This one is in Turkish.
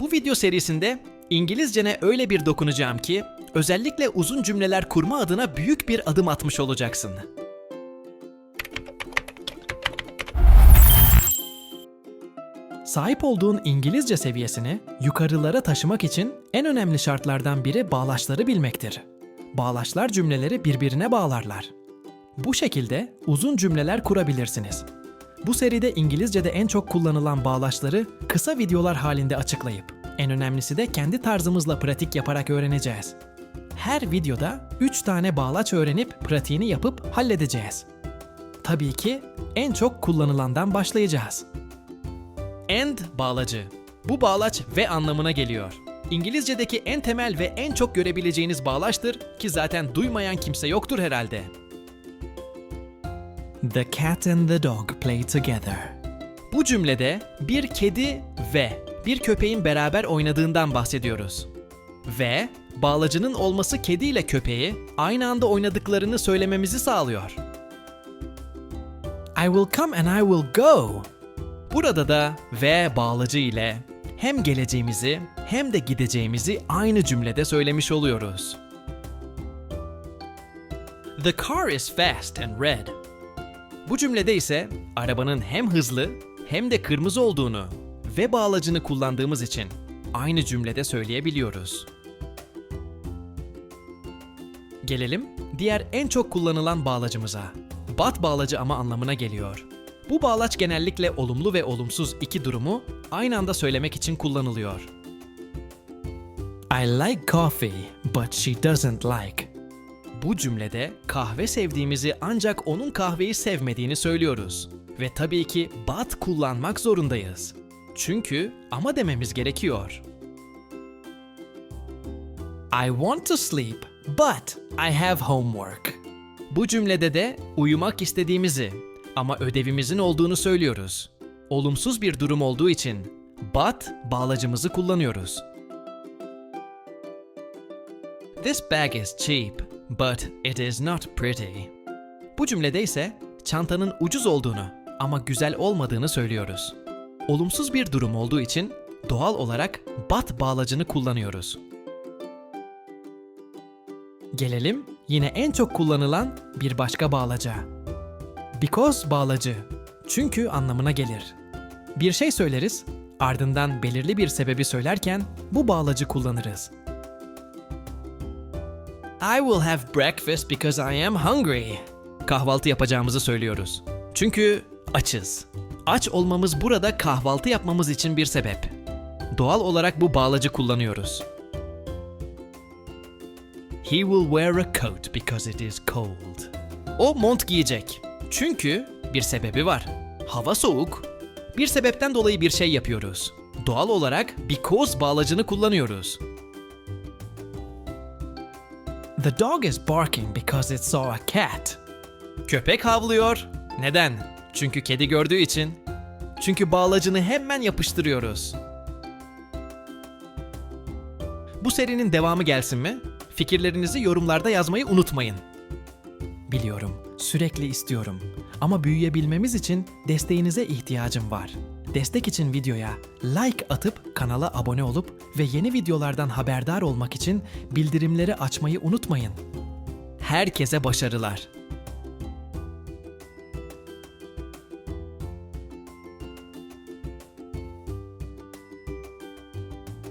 Bu video serisinde İngilizcene öyle bir dokunacağım ki özellikle uzun cümleler kurma adına büyük bir adım atmış olacaksın. Sahip olduğun İngilizce seviyesini yukarılara taşımak için en önemli şartlardan biri bağlaçları bilmektir. Bağlaçlar cümleleri birbirine bağlarlar. Bu şekilde uzun cümleler kurabilirsiniz. Bu seride İngilizce'de en çok kullanılan bağlaçları kısa videolar halinde açıklayıp, en önemlisi de kendi tarzımızla pratik yaparak öğreneceğiz. Her videoda 3 tane bağlaç öğrenip pratiğini yapıp halledeceğiz. Tabii ki en çok kullanılandan başlayacağız. And bağlacı. Bu bağlaç ve anlamına geliyor. İngilizce'deki en temel ve en çok görebileceğiniz bağlaçtır ki zaten duymayan kimse yoktur herhalde. The cat and the dog play together. Bu cümlede bir kedi ve bir köpeğin beraber oynadığından bahsediyoruz. Ve bağlacının olması kedi ile köpeği aynı anda oynadıklarını söylememizi sağlıyor. I will come and I will go. Burada da ve bağlacı ile hem geleceğimizi hem de gideceğimizi aynı cümlede söylemiş oluyoruz. The car is fast and red. Bu cümlede ise arabanın hem hızlı hem de kırmızı olduğunu ve bağlacını kullandığımız için aynı cümlede söyleyebiliyoruz. Gelelim diğer en çok kullanılan bağlacımıza. Bat bağlacı ama anlamına geliyor. Bu bağlaç genellikle olumlu ve olumsuz iki durumu aynı anda söylemek için kullanılıyor. I like coffee, but she doesn't like. Bu cümlede kahve sevdiğimizi ancak onun kahveyi sevmediğini söylüyoruz. Ve tabii ki but kullanmak zorundayız. Çünkü ama dememiz gerekiyor. I want to sleep, but I have homework. Bu cümlede de uyumak istediğimizi ama ödevimizin olduğunu söylüyoruz. Olumsuz bir durum olduğu için but bağlacımızı kullanıyoruz. This bag is cheap, but it is not pretty. Bu cümlede ise çantanın ucuz olduğunu ama güzel olmadığını söylüyoruz. Olumsuz bir durum olduğu için doğal olarak but bağlacını kullanıyoruz. Gelelim yine en çok kullanılan bir başka bağlaca. Because bağlacı. Çünkü anlamına gelir. Bir şey söyleriz, ardından belirli bir sebebi söylerken bu bağlacı kullanırız. I will have breakfast because I am hungry. Kahvaltı yapacağımızı söylüyoruz. Çünkü açız. Aç olmamız burada kahvaltı yapmamız için bir sebep. Doğal olarak bu bağlacı kullanıyoruz. He will wear a coat because it is cold. O mont giyecek. Çünkü bir sebebi var. Hava soğuk. Bir sebepten dolayı bir şey yapıyoruz. Doğal olarak because bağlacını kullanıyoruz. The dog is barking because it saw a cat. Köpek havlıyor. Neden? Çünkü kedi gördüğü için. Çünkü bağlacını hemen yapıştırıyoruz. Bu serinin devamı gelsin mi? Fikirlerinizi yorumlarda yazmayı unutmayın. Biliyorum, sürekli istiyorum. Ama büyüyebilmemiz için desteğinize ihtiyacım var. Destek için videoya like atıp kanala abone olup ve yeni videolardan haberdar olmak için bildirimleri açmayı unutmayın. Herkese başarılar.